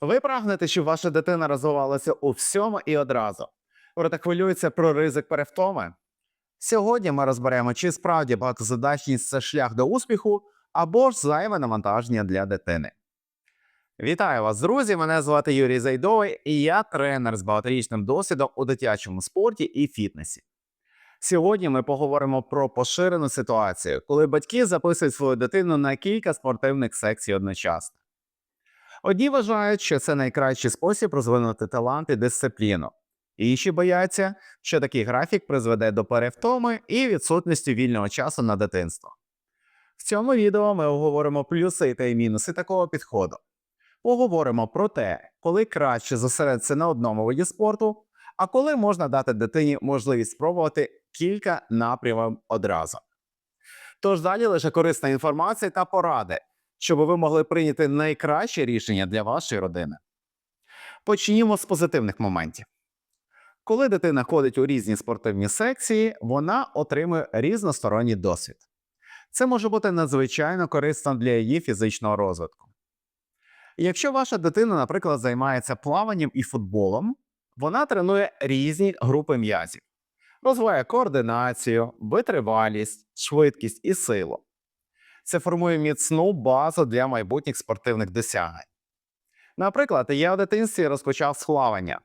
Ви прагнете, щоб ваша дитина розвивалася у всьому і одразу. Проте хвилюється про ризик перевтоми. Сьогодні ми розберемо, чи справді багатозадачність це шлях до успіху або ж зайве навантаження для дитини. Вітаю вас, друзі! Мене звати Юрій Зайдовий, і я тренер з багаторічним досвідом у дитячому спорті і фітнесі. Сьогодні ми поговоримо про поширену ситуацію, коли батьки записують свою дитину на кілька спортивних секцій одночасно. Одні вважають, що це найкращий спосіб розвинути талант і дисципліну. Інші бояться, що такий графік призведе до перевтоми і відсутності вільного часу на дитинство. В цьому відео ми оговоримо плюси та й мінуси такого підходу. Поговоримо про те, коли краще зосередитися на одному виді спорту, а коли можна дати дитині можливість спробувати кілька напрямів одразу. Тож далі лише корисна інформація та поради, щоб ви могли прийняти найкраще рішення для вашої родини. Почнімо з позитивних моментів. Коли дитина ходить у різні спортивні секції, вона отримує різносторонній досвід. Це може бути надзвичайно корисно для її фізичного розвитку. Якщо ваша дитина, наприклад, займається плаванням і футболом, вона тренує різні групи м'язів, розвиває координацію, витривалість, швидкість і силу. Це формує міцну базу для майбутніх спортивних досягнень. Наприклад, я в дитинстві розпочав з плавання,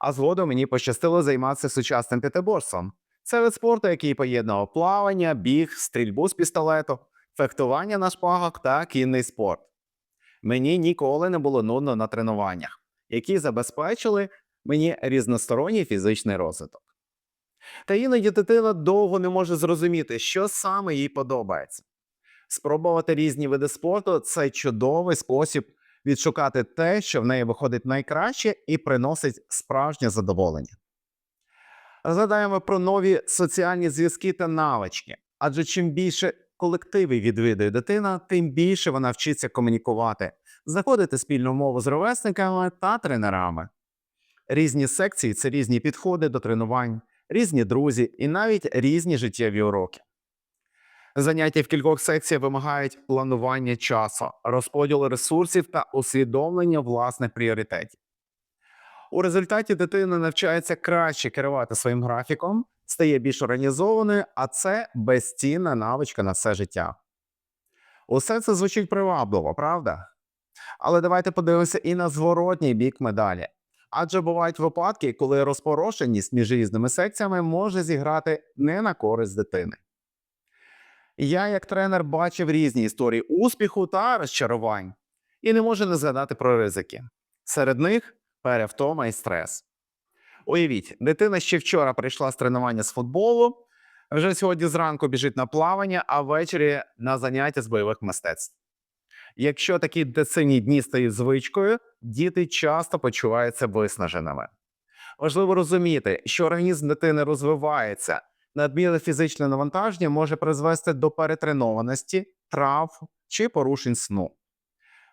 а згодом мені пощастило займатися сучасним п'ятиборством. Це вид спорту, який поєднував плавання, біг, стрільбу з пістолету, фехтування на шпагах та кінний спорт. Мені ніколи не було нудно на тренуваннях, які забезпечили мені різносторонній фізичний розвиток. Та іноді дитина довго не може зрозуміти, що саме їй подобається. Спробувати різні види спорту це чудовий спосіб відшукати те, що в неї виходить найкраще і приносить справжнє задоволення. Згадаємо про нові соціальні зв'язки та навички, адже чим більше колективів відвідує дитина, тим більше вона вчиться комунікувати, знаходити спільну мову з ровесниками та тренерами. Різні секції це різні підходи до тренувань, різні друзі і навіть різні життєві уроки. Заняття в кількох секціях вимагають планування часу, розподілу ресурсів та усвідомлення власних пріоритетів. У результаті дитина навчається краще керувати своїм графіком, стає більш організованою, а це безцінна навичка на все життя. Усе це звучить привабливо, правда? Але давайте подивимося і на зворотній бік медалі. Адже бувають випадки, коли розпорошеність між різними секціями може зіграти не на користь дитини. Я, як тренер, бачив різні історії успіху та розчарувань і не можу не згадати про ризики. Серед них перевтома і стрес. Уявіть, дитина ще вчора прийшла з тренування з футболу, вже сьогодні зранку біжить на плавання, а ввечері на заняття з бойових мистецтв. Якщо такі дитині дні стають звичкою, діти часто почуваються виснаженими. Важливо розуміти, що організм дитини розвивається, надмірне фізичне навантаження може призвести до перетренованості, травм чи порушень сну.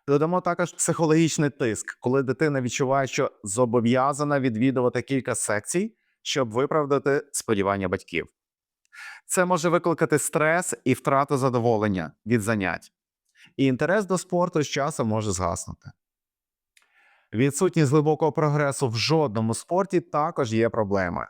Додамо також психологічний тиск, коли дитина відчуває, що зобов'язана відвідувати кілька секцій, щоб виправдати сподівання батьків. Це може викликати стрес і втрату задоволення від занять, і інтерес до спорту з часом може згаснути. Відсутність глибокого прогресу в жодному спорті також є проблемою.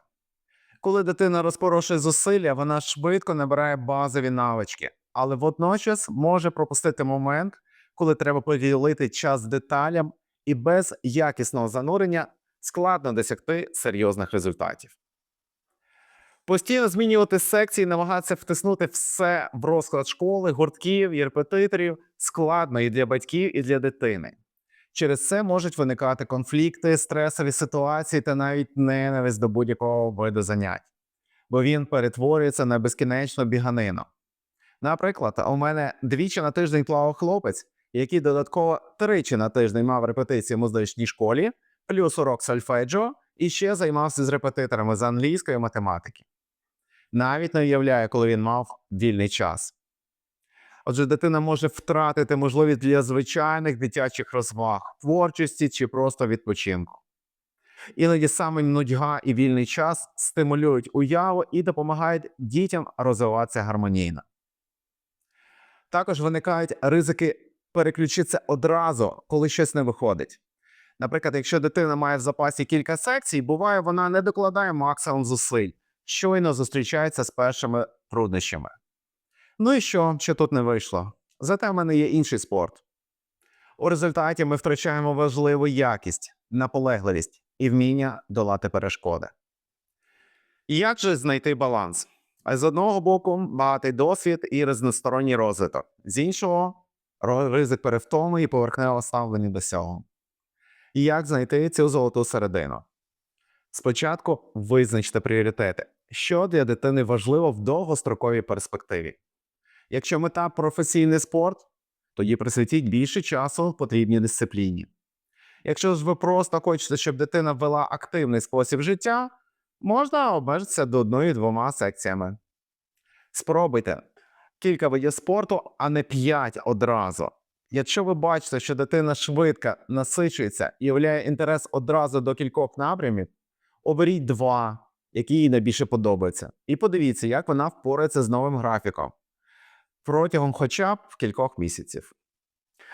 Коли дитина розпорошує зусилля, вона швидко набирає базові навички, але водночас може пропустити момент, коли треба поділити час деталям, і без якісного занурення складно досягти серйозних результатів. Постійно змінювати секції, намагатися втиснути все в розклад школи, гуртків і репетиторів складно і для батьків, і для дитини. Через це можуть виникати конфлікти, стресові ситуації та навіть ненависть до будь-якого виду занять, бо він перетворюється на безкінечну біганину. Наприклад, у мене двічі на тиждень плавав хлопець, який додатково тричі на тиждень мав репетиції в музичній школі, плюс урок сольфеджіо, і ще займався з репетиторами з англійської математики. Навіть не уявляю, коли він мав вільний час. Отже, дитина може втратити можливість для звичайних дитячих розваг, творчості чи просто відпочинку. Іноді саме нудьга і вільний час стимулюють уяву і допомагають дітям розвиватися гармонійно. Також виникають ризики переключитися одразу, коли щось не виходить. Наприклад, якщо дитина має в запасі кілька секцій, буває, вона не докладає максимум зусиль, щойно зустрічається з першими труднощами. Ну і що, що тут не вийшло? Зате в мене є інший спорт. У результаті ми втрачаємо важливу якість, наполегливість і вміння долати перешкоди. Як же знайти баланс? З одного боку, багатий досвід і різносторонній розвиток, з іншого ризик перевтоми і поверхневого ставлення до цього. Як знайти цю золоту середину? Спочатку визначте пріоритети, що для дитини важливо в довгостроковій перспективі. Якщо мета професійний спорт, тоді присвятіть більше часу потрібній дисципліні. Якщо ж ви просто хочете, щоб дитина вела активний спосіб життя, можна обмежитися до одної-двома секціями. Спробуйте кілька видів спорту, а не п'ять одразу. Якщо ви бачите, що дитина швидко насичується і являє інтерес одразу до кількох напрямів, оберіть два, які їй найбільше подобаються, і подивіться, як вона впорається з новим графіком протягом хоча б кількох місяців.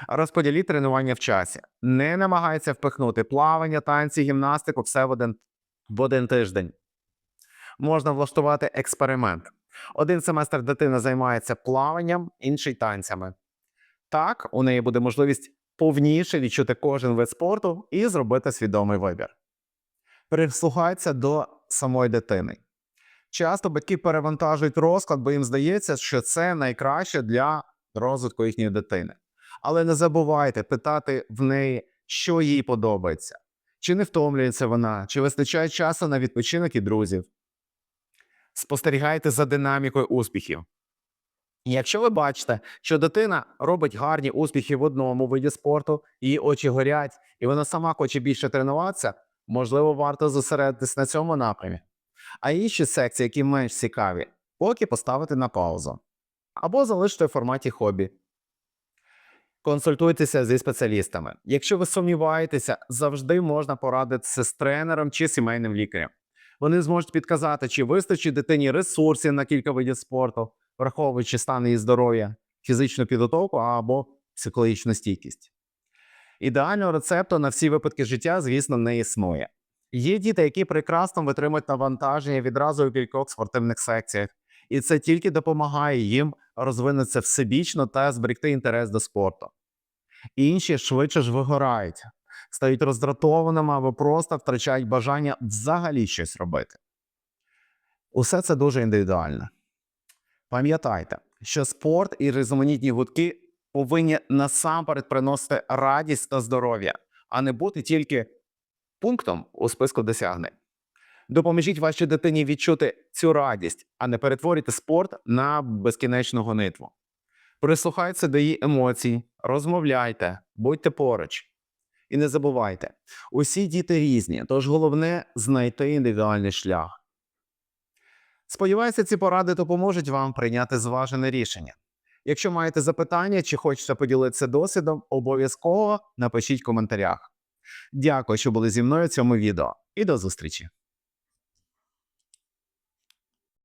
Розподіліть тренування в часі. Не намагайтеся впихнути плавання, танці, гімнастику все в один, в один тиждень. Можна влаштувати експеримент. Один семестр дитина займається плаванням, інший танцями. Так, у неї буде можливість повніше відчути кожен вид спорту і зробити свідомий вибір. Прислухайтеся до самої дитини. Часто батьки перевантажують розклад, бо їм здається, що це найкраще для розвитку їхньої дитини. Але не забувайте питати в неї, що їй подобається, чи не втомлюється вона, чи вистачає часу на відпочинок і друзів. Спостерігайте за динамікою успіхів. Якщо ви бачите, що дитина робить гарні успіхи в одному виді спорту, її очі горять, і вона сама хоче більше тренуватися, можливо, варто зосередитись на цьому напрямі. А інші секції, які менш цікаві, поки поставити на паузу. Або залишити в форматі хобі. Консультуйтеся зі спеціалістами. Якщо ви сумніваєтеся, завжди можна порадитися з тренером чи сімейним лікарем. Вони зможуть підказати, чи вистачить дитині ресурсів на кілька видів спорту, враховуючи стан її здоров'я, фізичну підготовку або психологічну стійкість. Ідеального рецепту на всі випадки життя, звісно, не існує. Є діти, які прекрасно витримують навантаження відразу у кількох спортивних секціях, і це тільки допомагає їм розвинутися всебічно та зберегти інтерес до спорту. Інші швидше ж вигорають, стають роздратованими або просто втрачають бажання взагалі щось робити. Усе це дуже індивідуально. Пам'ятайте, що спорт і різноманітні гудки повинні насамперед приносити радість та здоров'я, а не бути тільки пунктом у списку досягнень. Допоможіть вашій дитині відчути цю радість, а не перетворюйте спорт на безкінечну гонитву. Прислухайтеся до її емоцій, розмовляйте, будьте поруч. І не забувайте, усі діти різні, тож головне знайти індивідуальний шлях. Сподіваюся, ці поради допоможуть вам прийняти зважене рішення. Якщо маєте запитання чи хочете поділитися досвідом, обов'язково напишіть в коментарях. Дякую, що були зі мною в цьому відео, і до зустрічі!